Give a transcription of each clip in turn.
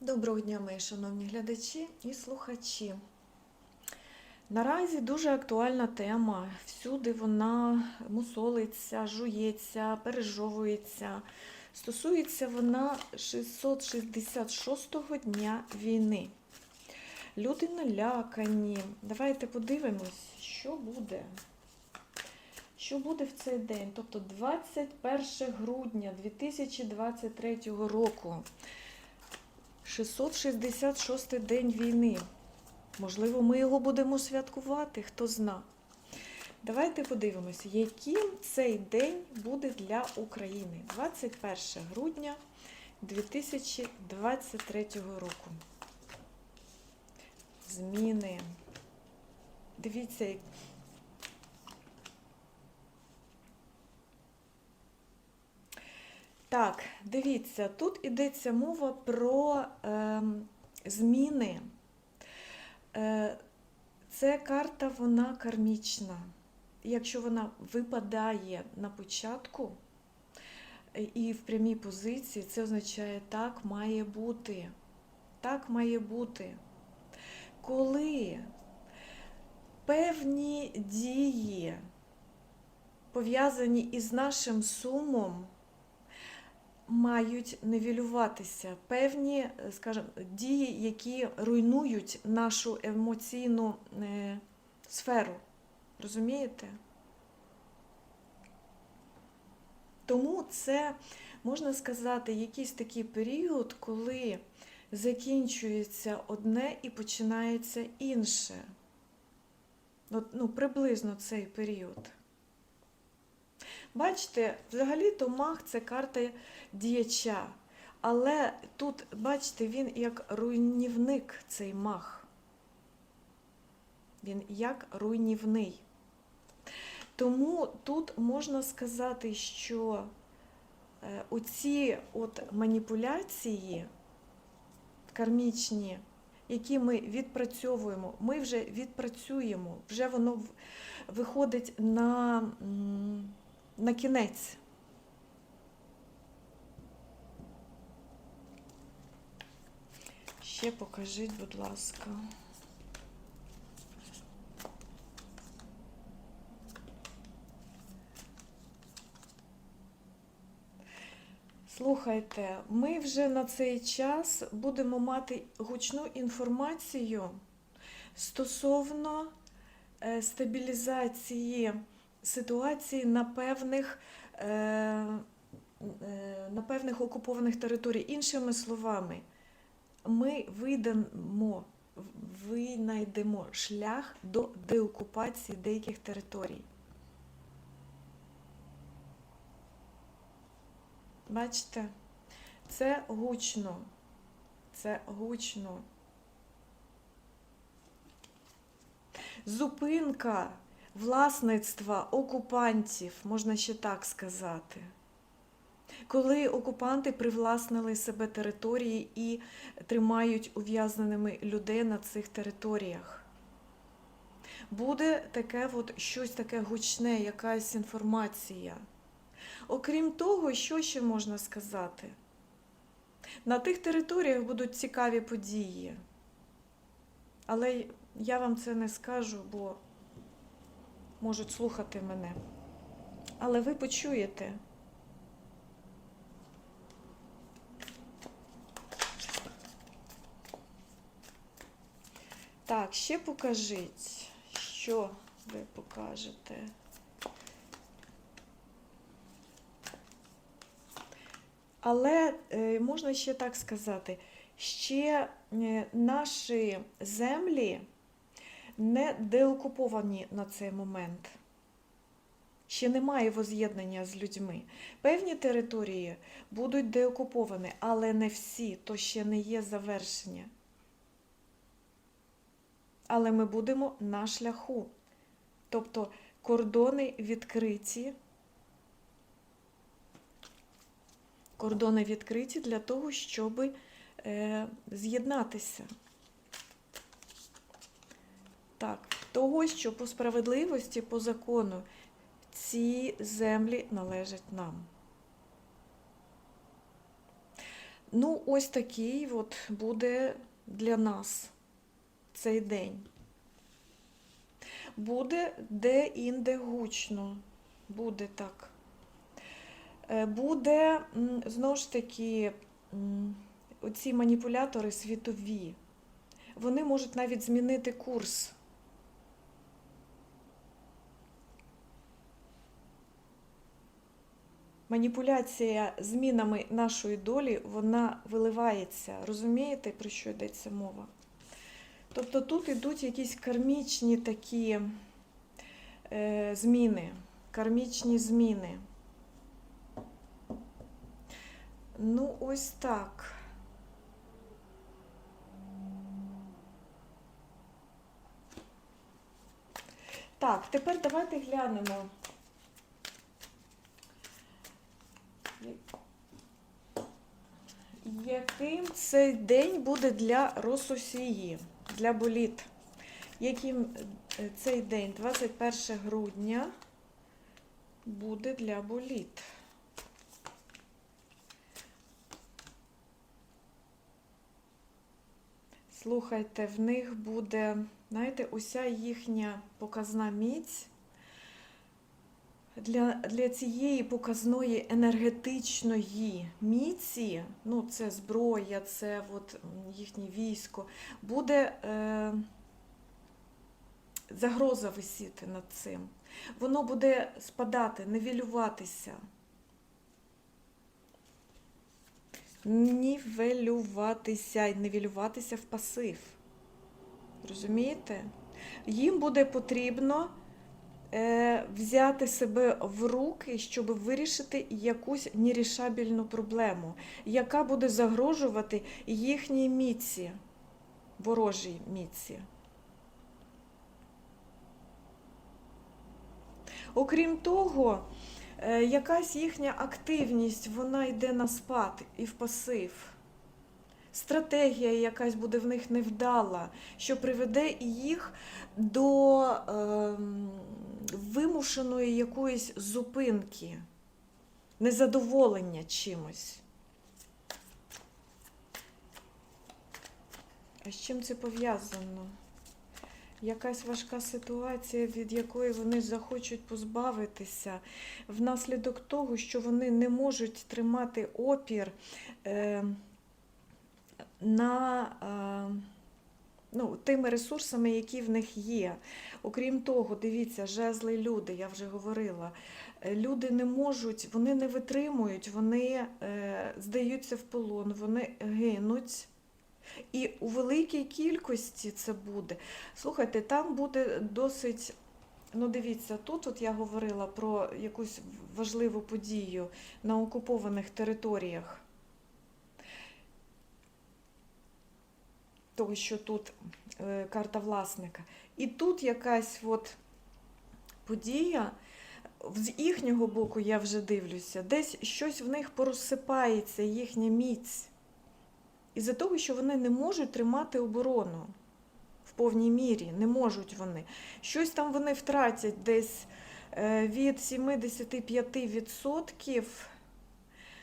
Доброго дня, мої шановні глядачі і слухачі. Наразі дуже актуальна тема. Всюди вона мусолиться, жується, пережовується. Стосується вона 666-го дня війни. Люди налякані. Давайте подивимось, що буде. Що буде в цей день? Тобто 21 грудня 2023 року. 666 день війни. Можливо, ми його будемо святкувати, хто зна. Давайте подивимося, яким цей день буде для України 21 грудня 2023 року. Зміни. Дивіться, як- Так, дивіться, тут йдеться мова про ем, зміни. Е, це карта, вона кармічна. Якщо вона випадає на початку е, і в прямій позиції, це означає так має бути. Так має бути. Коли певні дії пов'язані із нашим сумом, мають нивелюватися певні, е, скажімо, дії, які руйнують нашу емоційну е, сферу. Розумієте? Тому це, можна сказати, якийсь такий період, коли закінчується одне і починається інше. От, ну, приблизно цей період. Бачите, взагалі-то маг це карта діяча. Але тут, бачите, він як руйнівник цей маг. Він як руйнівний. Тому тут можна сказати, що е, оці от маніпуляції кармічні, які ми відпрацьовуємо, ми вже відпрацюємо, вже воно виходить на, на кінець. Ще покажіть, будь ласка. Слухайте, ми вже на цей час будемо мати гучну інформацію стосовно е, стабілізації ситуації на певних, е, е, на певних окупованих територіях. Іншими словами, ми вийдемо, винайдемо шлях до деокупації деяких територій. Бачите, це гучно. Це гучно. Зупинка власництва окупантів, можна ще так сказати. Коли окупанти привласнили себе території і тримають ув'язненими людей на цих територіях. Буде таке от щось таке гучне, якась інформація. Окрім того, що ще можна сказати? На тих територіях будуть цікаві події. Але я вам це не скажу, бо можуть слухати мене. Але ви почуєте. Так, ще покажіть, що ви покажете. Але е, можна ще так сказати, ще е, наші землі не деокуповані на цей момент. Ще немає воз'єднання з людьми. Певні території будуть деокуповані, але не всі, то ще не є завершення. Але ми будемо на шляху. Тобто кордони відкриті. Кордони відкриті для того, щоб е, з'єднатися. Так, того, що по справедливості, по закону ці землі належать нам. Ну, ось такий от буде для нас цей день. Буде де-інде гучно. Буде так. Е, Буде, знову ж таки, оці маніпулятори світові. Вони можуть навіть змінити курс. Маніпуляція змінами нашої долі, вона виливається. Розумієте, про що йдеться мова? Тобто тут йдуть якісь кармічні такі е, зміни, кармічні зміни. Ну, ось так. Так, тепер давайте глянемо. Яким цей день буде для Рососії, для боліт? Яким е, цей день, 21 грудня, буде для боліт? Слухайте, в них буде, знаєте, уся їхня показна міць для, для цієї показної енергетичної міці, ну це зброя, це от їхнє військо, буде е, загроза висіти над цим. Воно буде спадати, нівелюватися. Нівелюватися і нівелюватися в пасив. Розумієте? Їм буде потрібно взяти себе в руки, щоб вирішити якусь нерішабельну проблему, яка буде загрожувати їхній міці, ворожій міці. Окрім того, е, якась їхня активність, вона йде на спад і в пасив. Стратегія якась буде в них невдала, що приведе їх до ем, вимушеної якоїсь зупинки, незадоволення чимось. А з чим це пов'язано? Якась важка ситуація, від якої вони захочуть позбавитися, внаслідок того, що вони не можуть тримати опір е, на е, ну, тими ресурсами, які в них є. Окрім того, дивіться, жезли люди, я вже говорила. Е, Люди не можуть, вони не витримують, вони е, здаються в полон, вони гинуть. І у великій кількості це буде. Слухайте, там буде досить. Ну, дивіться, тут от я говорила про якусь важливу подію на окупованих територіях. Того, що тут е, карта власника. І тут якась от подія, з їхнього боку я вже дивлюся, десь щось в них порозсипається, їхня міць. Із-за того, що вони не можуть тримати оборону в повній мірі, не можуть вони. Щось там вони втратять десь е, від 75%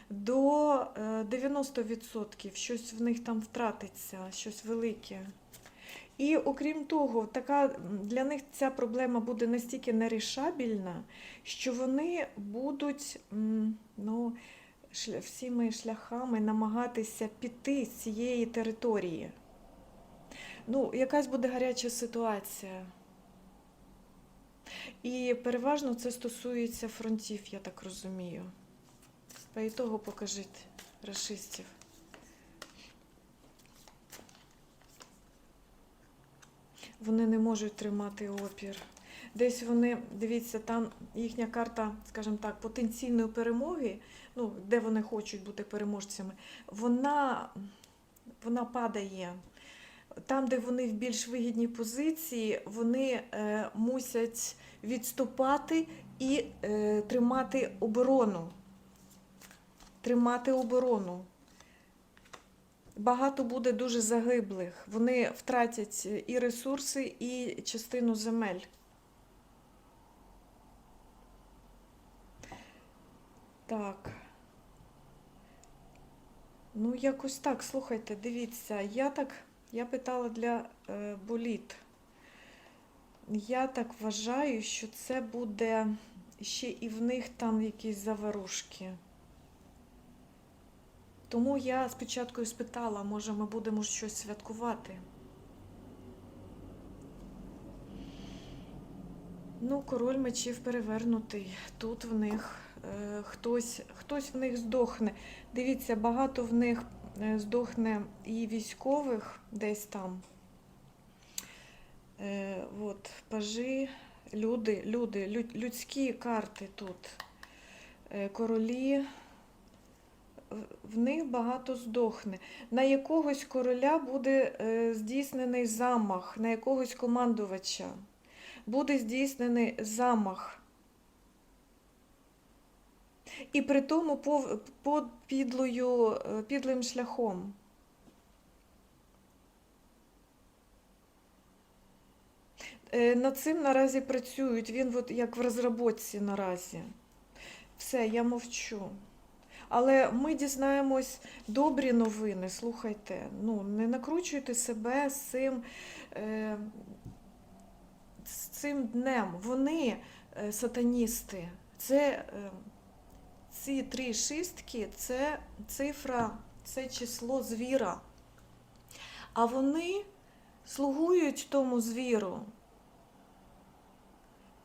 до е, 90%. Щось в них там втратиться, щось велике. І окрім того, така для них ця проблема буде настільки нерішабельна, що вони будуть ну, всіми шляхами намагатися піти з цієї території. Ну, якась буде гаряча ситуація. І переважно це стосується фронтів, я так розумію. По ітогу покажіть расистів. Вони не можуть тримати опір. Десь вони, дивіться, там їхня карта, скажімо так, потенційної перемоги, ну, де вони хочуть бути переможцями, вона, вона падає. Там, де вони в більш вигідній позиції, вони е, мусять відступати і е, тримати оборону. Тримати оборону. Багато буде дуже загиблих. Вони втратять і ресурси, і частину земель. Так. Ну, якось так, слухайте, дивіться, я так, я питала для е, боліт. Я так вважаю, що це буде ще і в них там якісь заварушки. Тому я спочатку і спитала, може ми будемо щось святкувати. Ну, король мечів перевернутий. Тут в них е, хтось, хтось в них здохне. Дивіться, багато в них е, здохне і військових десь там. Е, от, пажі, люди, люди, людські карти тут. Е, королі. В- них багато здохне. На якогось короля буде е, здійснений замах, на якогось командувача буде здійснений замах. І при тому по підлою, е, підлим шляхом. Е, Над цим наразі працюють. Він от як в розробці наразі. Все, я мовчу. Але ми дізнаємось добрі новини. Слухайте, ну не накручуйте себе з цим. Е, з цим днем. Вони е, сатаністи. Це е, ці три шістки це цифра, це число звіра. А вони слугують тому звіру.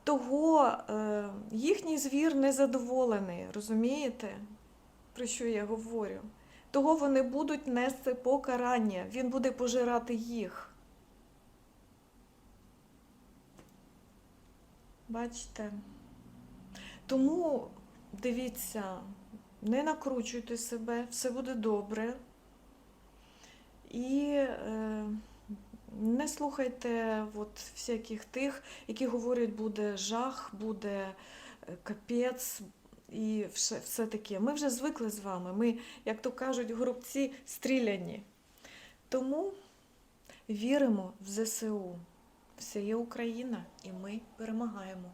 Того е, їхній звір незадоволений, розумієте, про що я говорю? Того вони будуть нести покарання, він буде пожирати їх. Бачите? Тому дивіться, не накручуйте себе, все буде добре. І е, не слухайте от всяких тих, які говорять, буде жах, буде е, капець і все, все таке. Ми вже звикли з вами. Ми, як то кажуть, горобці стріляні. Тому віримо в ЗСУ. Все є Україна, і ми перемагаємо.